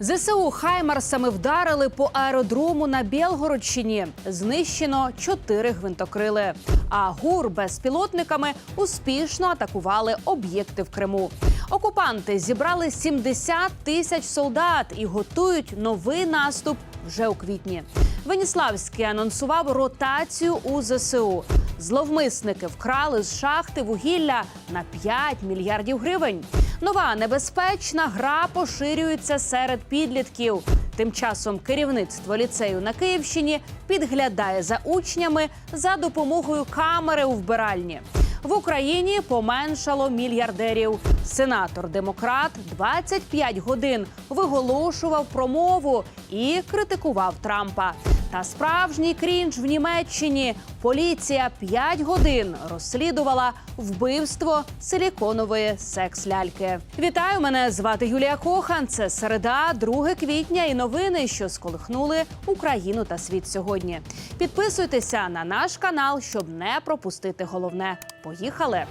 ЗСУ Хаймарсами вдарили по аеродрому на Білгородщині. Знищено чотири гвинтокрили. А ГУР безпілотниками успішно атакували об'єкти в Криму. Окупанти зібрали 70 тисяч солдат і готують новий наступ вже у квітні. Веніславський анонсував ротацію у ЗСУ. Зловмисники вкрали з шахти вугілля на 5 мільярдів гривень. Нова небезпечна гра поширюється серед підлітків. Тим часом керівництво ліцею на Київщині підглядає за учнями за допомогою камери у вбиральні. В Україні поменшало мільярдерів. Сенатор демократ 25 годин виголошував промову і критикував Трампа. Та справжній крінж в Німеччині. Поліція 5 годин розслідувала вбивство силіконової секс-ляльки. Вітаю, мене звати Юлія Кохан. Це середа, 2 квітня, і новини, що сколихнули Україну та світ сьогодні. Підписуйтеся на наш канал, щоб не пропустити головне. Поїхали!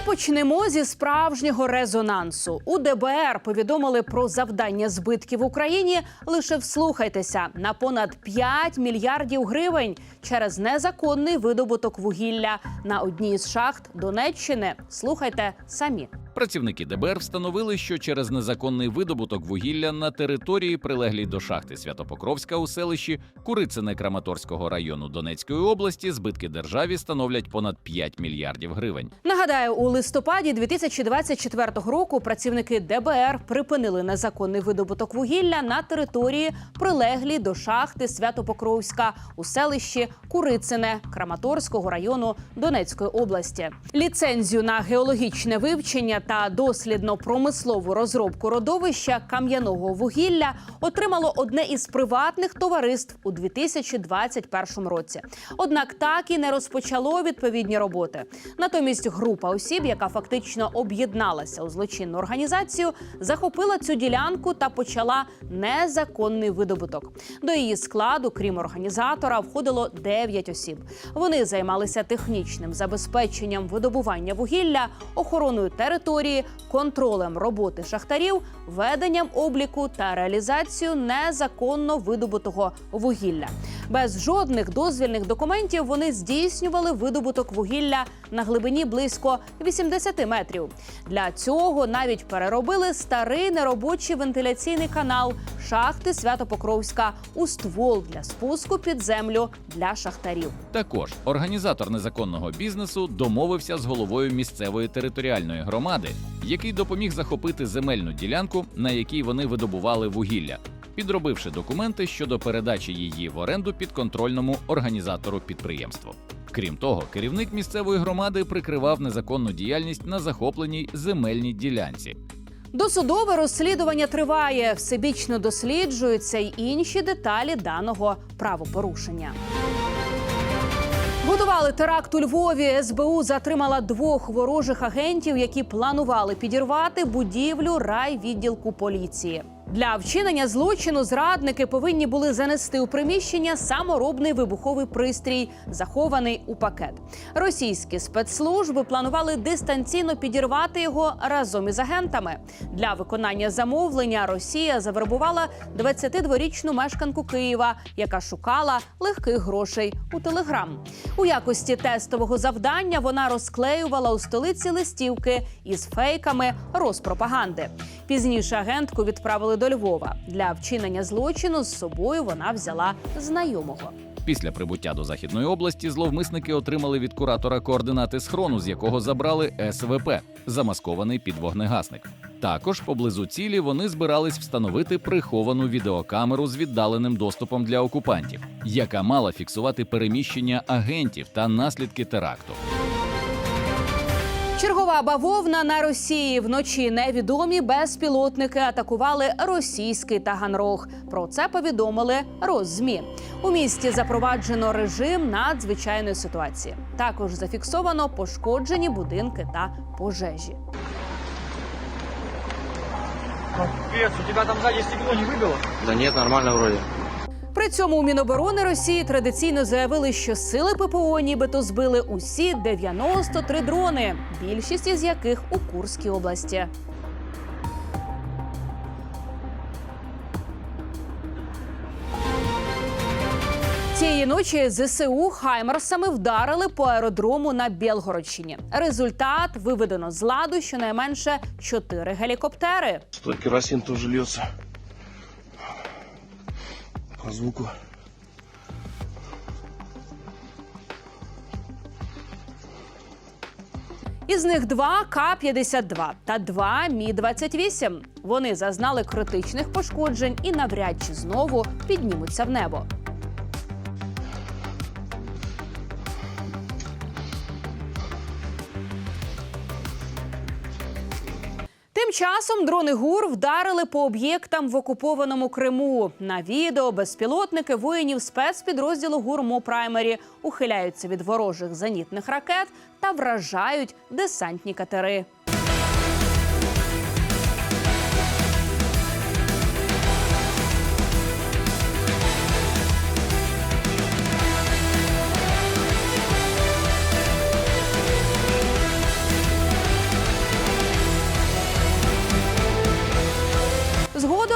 Почнемо зі справжнього резонансу. У ДБР повідомили про завдання збитків в Україні. Лише вслухайтеся на понад 5 мільярдів гривень через незаконний видобуток вугілля на одній з шахт Донеччини. Слухайте самі. Працівники ДБР встановили, що через незаконний видобуток вугілля на території, прилеглій до шахти Святопокровська у селищі Курицине Краматорського району Донецької області, збитки державі становлять понад 5 мільярдів гривень. Нагадаю, у листопаді 2024 року працівники ДБР припинили незаконний видобуток вугілля на території, прилеглій до шахти Святопокровська у селищі Курицине Краматорського району Донецької області. Ліцензію на геологічне вивчення та дослідно-промислову розробку родовища кам'яного вугілля отримало одне із приватних товариств у 2021 році. Однак так і не розпочало відповідні роботи. Натомість група осіб, яка фактично об'єдналася у злочинну організацію, захопила цю ділянку та почала незаконний видобуток. До її складу, крім організатора, входило 9 осіб. Вони займалися технічним забезпеченням видобування вугілля, охороною території, контролем роботи шахтарів, веденням обліку та реалізацією незаконно видобутого вугілля. Без жодних дозвільних документів вони здійснювали видобуток вугілля на глибині близько 80 метрів. Для цього навіть переробили старий неробочий вентиляційний канал шахти Святопокровська у ствол для спуску під землю для шахтарів. Також організатор незаконного бізнесу домовився з головою місцевої територіальної громади, який допоміг захопити земельну ділянку, на якій вони видобували вугілля, підробивши документи щодо передачі її в оренду підконтрольному організатору підприємству. Крім того, керівник місцевої громади прикривав незаконну діяльність на захопленій земельній ділянці. Досудове розслідування триває, всебічно досліджуються й інші деталі даного правопорушення. Готували теракт у Львові. СБУ затримала двох ворожих агентів, які планували підірвати будівлю райвідділку поліції. Для вчинення злочину зрадники повинні були занести у приміщення саморобний вибуховий пристрій, захований у пакет. Російські спецслужби планували дистанційно підірвати його разом із агентами. Для виконання замовлення Росія завербувала 22-річну мешканку Києва, яка шукала легких грошей у телеграм. У якості тестового завдання вона розклеювала у столиці листівки із фейками розпропаганди. Пізніше агентку відправили до Львова. Для вчинення злочину з собою вона взяла знайомого. Після прибуття до західної області зловмисники отримали від куратора координати схрону, з якого забрали СВП, замаскований під вогнегасник. Також поблизу цілі вони збирались встановити приховану відеокамеру з віддаленим доступом для окупантів, яка мала фіксувати переміщення агентів та наслідки теракту. Чергова бавовна на Росії вночі невідомі безпілотники атакували російський Таганрог. Про це повідомили Роззмі. У місті запроваджено режим надзвичайної ситуації. Також зафіксовано пошкоджені будинки та пожежі. Капец, у тебя там сзади стекло не выбило? Да нет, нормально вроде. При цьому у Міноборони Росії традиційно заявили, що сили ППО нібито збили усі 93 дрони, більшість із яких у Курській області. Цієї ночі зсу Хаймерсами вдарили по аеродрому на Білгородщині. Результат виведено з ладу щонайменше чотири гелікоптери. Керосин теж лється. По звуку. Із них два К-52 та два Мі-28. Вони зазнали критичних пошкоджень і навряд чи знову піднімуться в небо. Часом дрони ГУР вдарили по об'єктам в окупованому Криму. На відео безпілотники воїнів спецпідрозділу «Гурмо Праймері ухиляються від ворожих зенітних ракет та вражають десантні катери.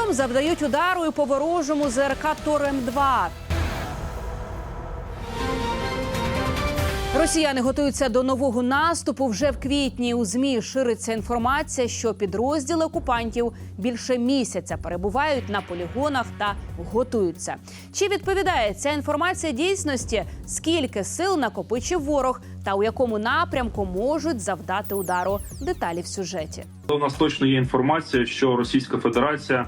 Згодом завдають удару і по ворожому ЗРК Торем-2. Росіяни готуються до нового наступу вже в квітні. У змі шириться інформація, що підрозділи окупантів більше місяця перебувають на полігонах та готуються. Чи відповідає ця інформація дійсності? Скільки сил накопичив ворог та у якому напрямку можуть завдати удару? Деталі в сюжеті. У нас точно є інформація, що Російська Федерація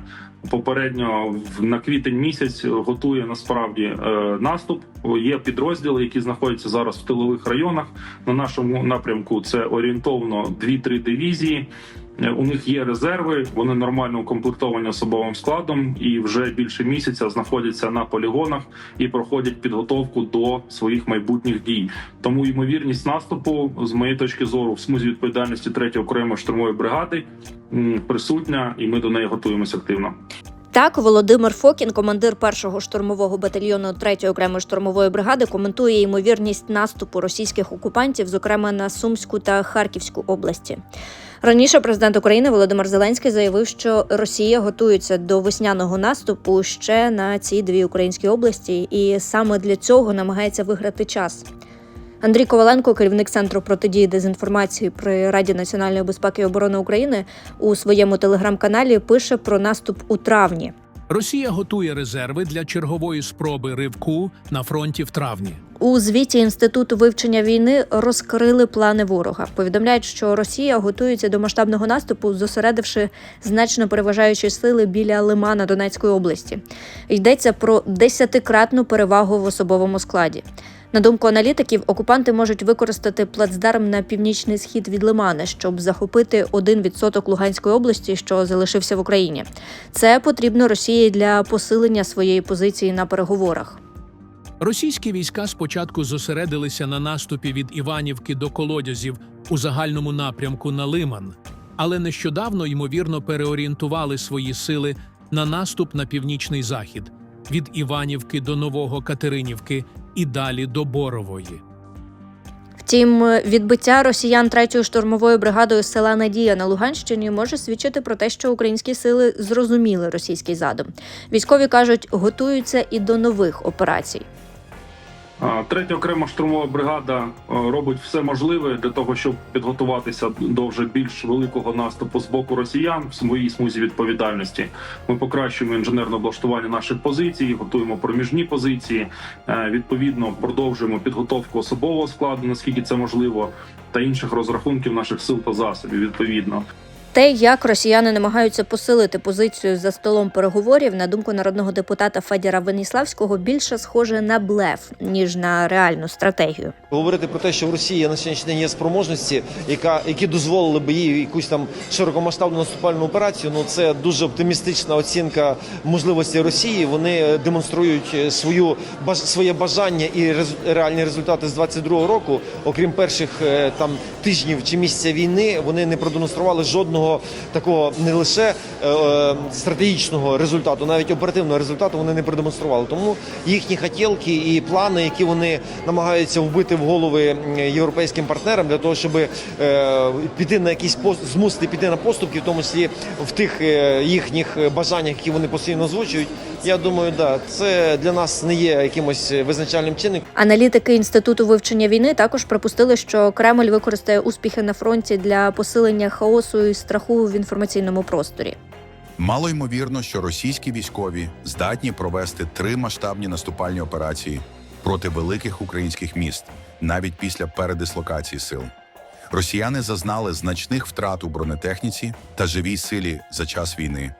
попередньо на квітень місяць готує насправді е, наступ. Є підрозділи, які знаходяться зараз в тилових районах. На нашому напрямку це орієнтовно 2-3 дивізії. Е, У них є резерви, вони нормально укомплектовані особовим складом і вже більше місяця знаходяться на полігонах і проходять підготовку до своїх майбутніх дій. Тому ймовірність наступу, з моєї точки зору, в смузі відповідальності 3 окремої штурмової бригади присутня, і ми до неї готуємося активно. Так, Володимир Фокін, командир першого штурмового батальйону 3-ї окремої штурмової бригади, коментує ймовірність наступу російських окупантів, зокрема на Сумську та Харківську області. Раніше президент України Володимир Зеленський заявив, що Росія готується до весняного наступу ще на ці дві українські області, і саме для цього намагається виграти час. Андрій Коваленко, керівник центру протидії дезінформації при Раді національної безпеки і оборони України, у своєму телеграм-каналі пише про наступ у травні. Росія готує резерви для чергової спроби ривку на фронті в травні. У звіті інституту вивчення війни розкрили плани ворога. Повідомляють, що Росія готується до масштабного наступу, зосередивши значно переважаючі сили біля Лимана Донецької області. Йдеться про десятикратну перевагу в особовому складі. На думку аналітиків, окупанти можуть використати плацдарм на північний схід від Лимана, щоб захопити 1% Луганської області, що залишився в Україні. Це потрібно Росії для посилення своєї позиції на переговорах. Російські війська спочатку зосередилися на наступі від Іванівки до колодязів у загальному напрямку на Лиман, але нещодавно ймовірно переорієнтували свої сили на наступ на північний захід від Іванівки до Нового Катеринівки і далі до Борової. Втім, відбиття росіян третьою штурмовою бригадою села Надія на Луганщині може свідчити про те, що українські сили зрозуміли російський задум. Військові кажуть, готуються і до нових операцій. Третя окрема штурмова бригада робить все можливе для того, щоб підготуватися до вже більш великого наступу з боку росіян в своїй смузі відповідальності. Ми покращуємо інженерне облаштування наших позицій, готуємо проміжні позиції. е, Відповідно, продовжуємо підготовку особового складу, наскільки це можливо, та інших розрахунків наших сил та засобів. Відповідно. Те, як росіяни намагаються посилити позицію за столом переговорів, на думку народного депутата Федіра Веніславського, більше схоже на блеф ніж на реальну стратегію. Говорити про те, що в Росії на сьогоднішній день є спроможності, яка які дозволили би їй якусь там широкомасштабну наступальну операцію. Ну це дуже оптимістична оцінка можливості Росії. Вони е, демонструють е, свою своє бажання і реальні результати з 22-го року. Окрім перших е, там тижнів чи місяця війни, вони не продемонстрували жодного жодного такого не лише е, е, стратегічного результату, навіть оперативного результату вони не продемонстрували. Тому їхні хотілки і плани, які вони намагаються вбити в голови європейським партнерам для того, щоб е, піти на якісь змусити піти на поступки, в тому числі в тих їхніх бажаннях, які вони постійно озвучують. Я думаю, да, це для нас не є якимось визначальним чинником. Аналітики інституту вивчення війни також припустили, що Кремль використає успіхи на фронті для посилення хаосу і страху в інформаційному просторі. Мало ймовірно, що російські військові здатні провести три масштабні наступальні операції проти великих українських міст навіть після передислокації сил. Росіяни зазнали значних втрат у бронетехніці та живій силі за час війни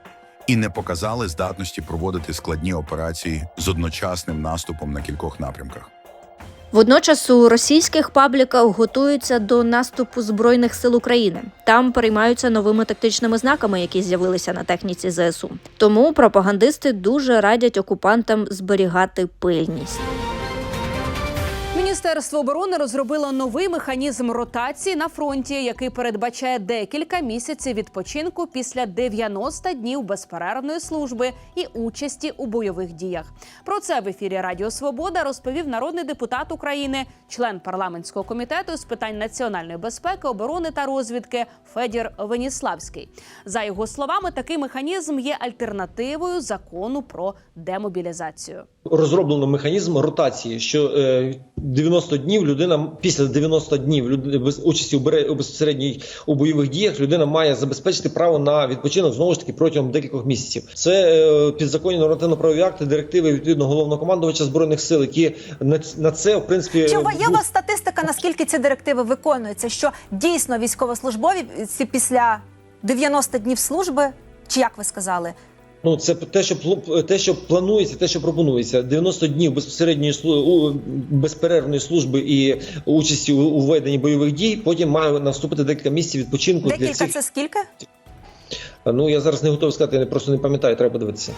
і не показали здатності проводити складні операції з одночасним наступом на кількох напрямках. Водночас у російських пабліках готуються до наступу збройних сил України. Там переймаються новими тактичними знаками, які з'явилися на техніці ЗСУ. Тому пропагандисти дуже радять окупантам зберігати пильність. Міністерство оборони розробило новий механізм ротації на фронті, який передбачає декілька місяців відпочинку після 90 днів безперервної служби і участі у бойових діях. Про це в ефірі Радіо Свобода розповів народний депутат України, член парламентського комітету з питань національної безпеки, оборони та розвідки Федір Веніславський. За його словами, такий механізм є альтернативою закону про демобілізацію. Розроблено механізм ротації, що е, 90 днів людина після 90 днів люд- без участі у безпосередній у бойових діях людина має забезпечити право на відпочинок знову ж таки протягом декількох місяців. Це е, підзаконні нормативно-правові акти, директиви відповідно головнокомандувача збройних сил, які на, на це в принципі Чи вас статистика, наскільки ці директиви виконуються? Що дійсно військовослужбовці після 90 днів служби, чи як ви сказали, Ну, це те, що те, що планується, те, що пропонується. 90 днів безпосередньої безперервної служби і участі у, веденні бойових дій. Потім має наступити декілька місяців відпочинку для декілька цих. це скільки? Ну я зараз не готовий сказати, я просто не пам'ятаю, треба подивитися.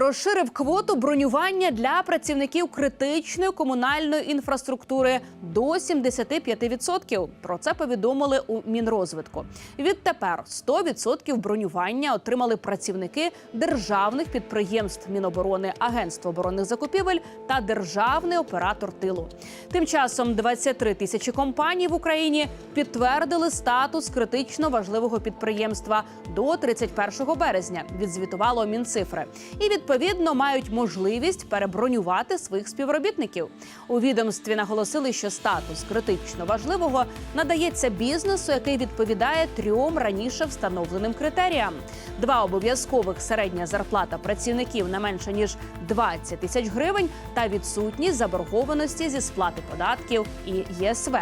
Розширив квоту бронювання для працівників критичної комунальної інфраструктури до 75%. Про це повідомили у Мінрозвитку. Відтепер 100% бронювання отримали працівники державних підприємств Міноборони, Агентство оборонних закупівель та державний оператор тилу. Тим часом 23 тисячі компаній в Україні підтвердили статус критично важливого підприємства до 31 березня. Відзвітувало Мінцифри і відповідно мають можливість перебронювати своїх співробітників. У відомстві наголосили, що статус критично важливого надається бізнесу, який відповідає трьом раніше встановленим критеріям: два обов'язкових середня зарплата працівників не менше ніж 20 тисяч гривень та відсутність заборгованості зі сплати податків і ЄСВ.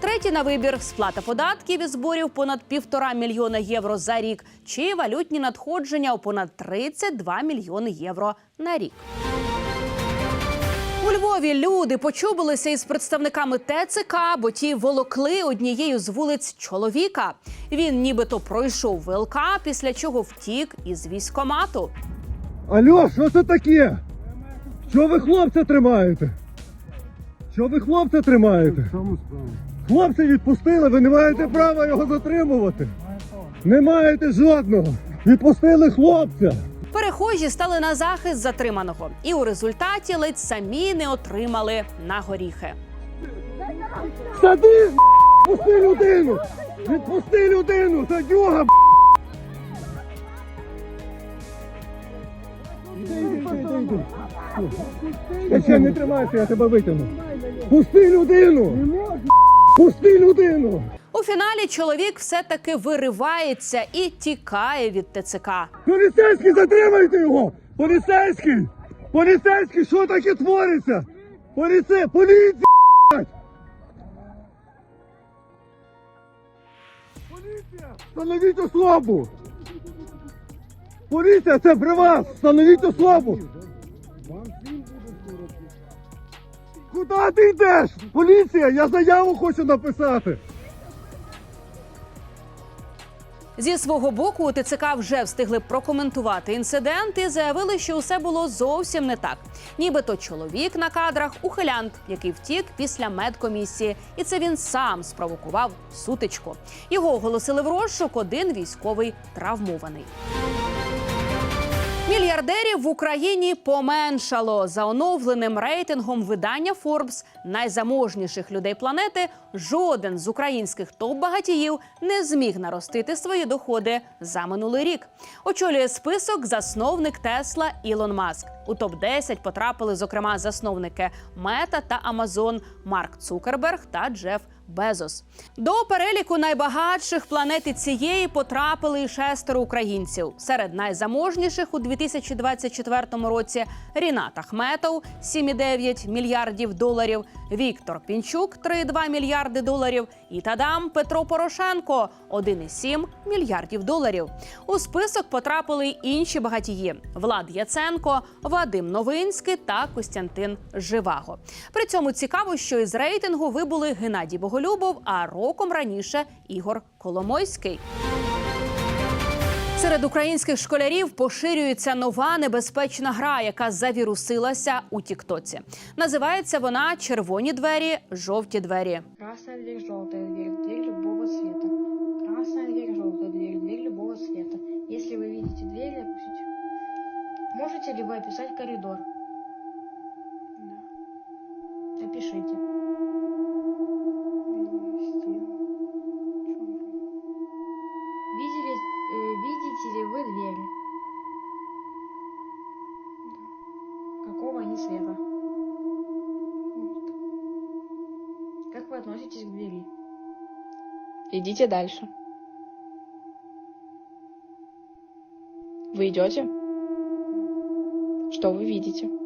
Третій на вибір сплата податків і зборів понад півтора мільйона євро за рік чи валютні надходження у понад 32 мільйони євро на рік. У Львові люди почубилися із представниками ТЦК, бо ті волокли однією з вулиць чоловіка. Він нібито пройшов ВЛК, після чого втік із військомату. Алло, що це таке? Що ви хлопця тримаєте? Що ви хлопця тримаєте? Хлопця відпустили, ви не маєте права його затримувати. Не маєте жодного. Відпустили хлопця. Перехожі стали на захист затриманого, і у результаті ледь самі не отримали на горіхи. Садись, відпусти людину! Відпусти людину! Іди. Та ще не тримайся, я тебе витягну. Пусти людину! Пусти людину! У фіналі чоловік все-таки виривається і тікає від ТЦК. Поліцейський, затримайте його! Поліцейський! Поліцейський, що таке твориться? Поліце... Поліція! Поліція! Встановіть особу! Поліція, це при вас! Встановіть особу! Куди ти йдеш? Поліція, я заяву хочу написати! Зі свого боку ТЦК вже встигли прокоментувати інцидент і заявили, що усе було зовсім не так. Нібито чоловік на кадрах ухилянт, який втік після медкомісії, і це він сам спровокував сутичку. Його оголосили в розшук один військовий травмований. Мільярдерів в Україні поменшало за оновленим рейтингом видання Forbes найзаможніших людей планети. Жоден з українських топ-багатіїв не зміг наростити свої доходи за минулий рік. Очолює список засновник Тесла Ілон Маск. У топ 10 потрапили зокрема засновники Мета та Амазон Марк Цукерберг та Джеф Безос. До переліку найбагатших планети цієї потрапили і шестеро українців. Серед найзаможніших у 2024 році Рінат Ахметов 7,9 мільярдів доларів, Віктор Пінчук 3,2 мільярди доларів і Тадам Петро Порошенко 1,7 мільярдів доларів. У список потрапили інші багатії: Влад Яценко, Вадим Новинський та Костянтин Живаго. При цьому цікаво, що із рейтингу вибули Геннадій Боголюбов, а роком раніше Ігор Коломойський. Серед українських школярів поширюється нова небезпечна гра, яка завірусилася у Тіктоці. Називається вона Червоні двері, жовті двері. Красная дверь, желтая дверь, дверь любого цвета. Красная дверь, желтая дверь, дверь любого цвета. Если вы видите дверь, опустите. Можете ли вы описать коридор? Да. Опишите. Идите дальше. Вы идете? Что вы видите?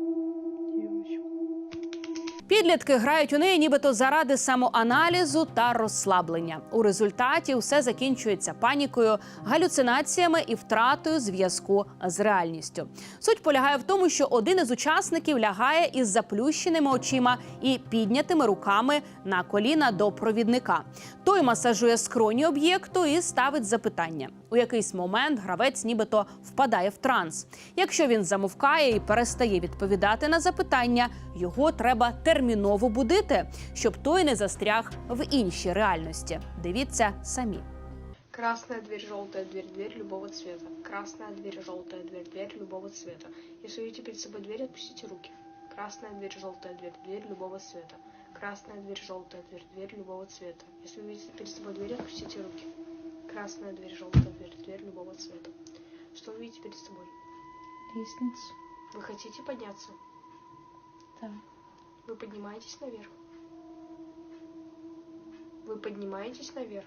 Підлітки грають у неї нібито заради самоаналізу та розслаблення. У результаті все закінчується панікою, галюцинаціями і втратою зв'язку з реальністю. Суть полягає в тому, що один із учасників лягає із заплющеними очима і піднятими руками на коліна до провідника. Той масажує скроні об'єкту і ставить запитання. У якийсь момент гравець нібито впадає в транс. Якщо він замовкає і перестає відповідати на запитання, його треба терміново будити, щоб той не застряг в іншій реальності. Дивіться самі. Красная дверь, желтая дверь, дверь любого цвета. Красная дверь, желтая дверь, дверь любого цвета. Если видите перед собой дверь, отпустите руки. Красная дверь, желтая дверь, дверь любого цвета. Красная дверь, желтая дверь, дверь любого цвета. Если вы видите перед собой дверь, отпустите руки. Красная дверь, желтая дверь, любого цвета. Что вы видите перед собой? Лестницу. Вы хотите подняться? Да. Вы поднимаетесь наверх? Вы поднимаетесь наверх?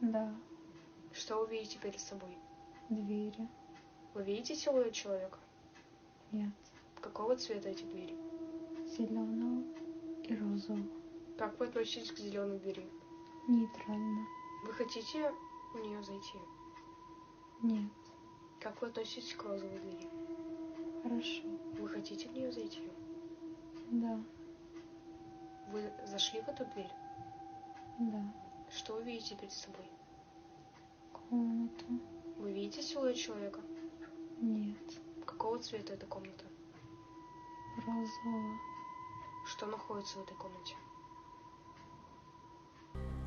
Да. Что вы видите перед собой? Двери. Вы видите силуэт человека? Нет. Какого цвета эти двери? Зеленого и розового. Как вы относитесь к зеленой двери? Нейтрально. Вы хотите в нее зайти? Нет. Как вы относитесь к розовой двери? Хорошо. Вы хотите в нее зайти? Да. Вы зашли в эту дверь? Да. Что вы видите перед собой? Комнату. Вы видите силуэт человека? Нет. Какого цвета эта комната? Розового. Что находится в этой комнате?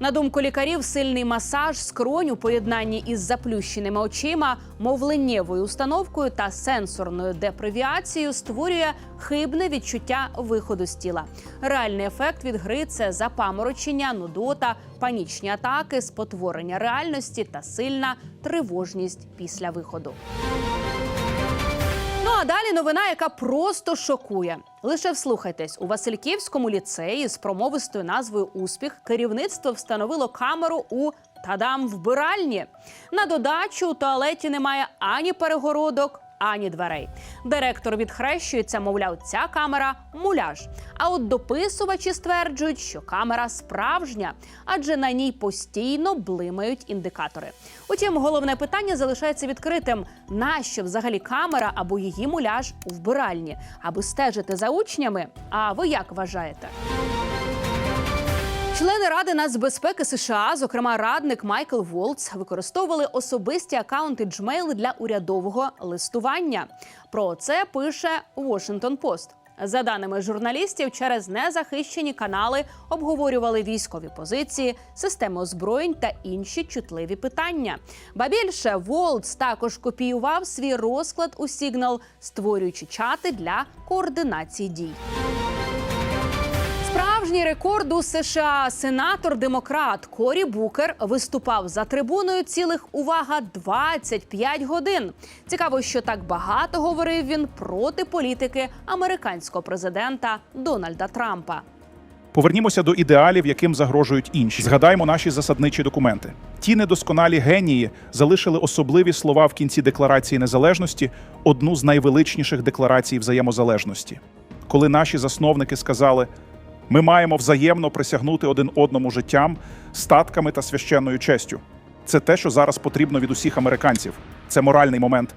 На думку лікарів, сильний масаж скронь у поєднанні із заплющеними очима, мовленнєвою установкою та сенсорною депривіацією створює хибне відчуття виходу з тіла. Реальний ефект від гри це запаморочення, нудота, панічні атаки, спотворення реальності та сильна тривожність після виходу. Далі новина, яка просто шокує. Лише вслухайтесь, у Васильківському ліцеї з промовистою назвою Успіх керівництво встановило камеру у тадам вбиральні. На додачу у туалеті немає ані перегородок, ані дверей. Директор відхрещується, мовляв, ця камера муляж. А от дописувачі стверджують, що камера справжня, адже на ній постійно блимають індикатори. Утім, головне питання залишається відкритим: нащо взагалі камера або її муляж у вбиральні, аби стежити за учнями? А ви як вважаєте? Члени Ради нацбезпеки США, зокрема радник Майкл Волц, використовували особисті акаунти Gmail для урядового листування. Про це пише Washington Post. За даними журналістів, через незахищені канали обговорювали військові позиції, системи озброєнь та інші чутливі питання. Ба більше Волц також копіював свій розклад у Signal, створюючи чати для координації дій. Справжній рекорд у США сенатор демократ Корі Букер виступав за трибуною цілих увага 25 годин. Цікаво, що так багато говорив він проти політики американського президента Дональда Трампа. Повернімося до ідеалів, яким загрожують інші. Згадаймо наші засадничі документи. Ті недосконалі генії залишили особливі слова в кінці декларації незалежності, одну з найвеличніших декларацій взаємозалежності. Коли наші засновники сказали: ми маємо взаємно присягнути один одному життям, статками та священною честю. Це те, що зараз потрібно від усіх американців. Це моральний момент.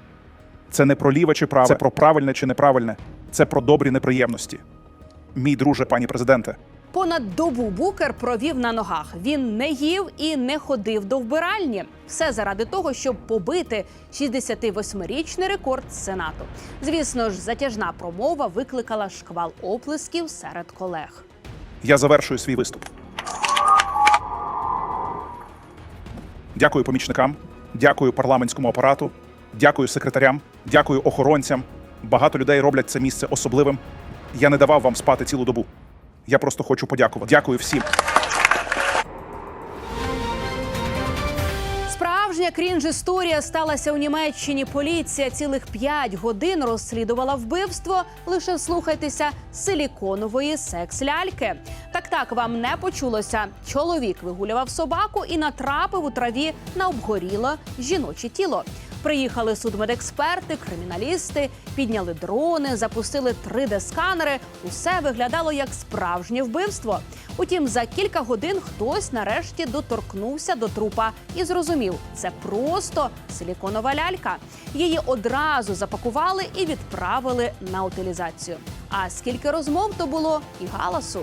Це не про ліве чи праве, це про правильне чи неправильне. Це про добрі неприємності. Мій друже, пані президенте. Понад добу Букер провів на ногах. Він не їв і не ходив до вбиральні. Все заради того, щоб побити 68-річний рекорд Сенату. Звісно ж, затяжна промова викликала шквал оплесків серед колег. Я завершую свій виступ. Дякую помічникам, дякую парламентському апарату, дякую секретарям, дякую охоронцям. Багато людей роблять це місце особливим. Я не давав вам спати цілу добу. Я просто хочу подякувати. Дякую всім. Справжня крінж-історія сталася у Німеччині. Поліція цілих 5 годин розслідувала вбивство. Лише слухайтеся силіконової секс-ляльки. Так так вам не почулося. Чоловік вигулював собаку і натрапив у траві на обгоріле жіноче тіло. Приїхали судмедексперти, криміналісти, підняли дрони, запустили 3D-сканери. Усе виглядало як справжнє вбивство. Утім, за кілька годин хтось нарешті доторкнувся до трупа і зрозумів, це просто силіконова лялька. Її одразу запакували і відправили на утилізацію. А скільки розмов то було і галасу.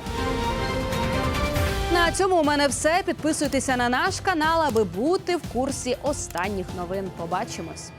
На цьому у мене все. Підписуйтеся на наш канал, аби бути в курсі останніх новин. Побачимось.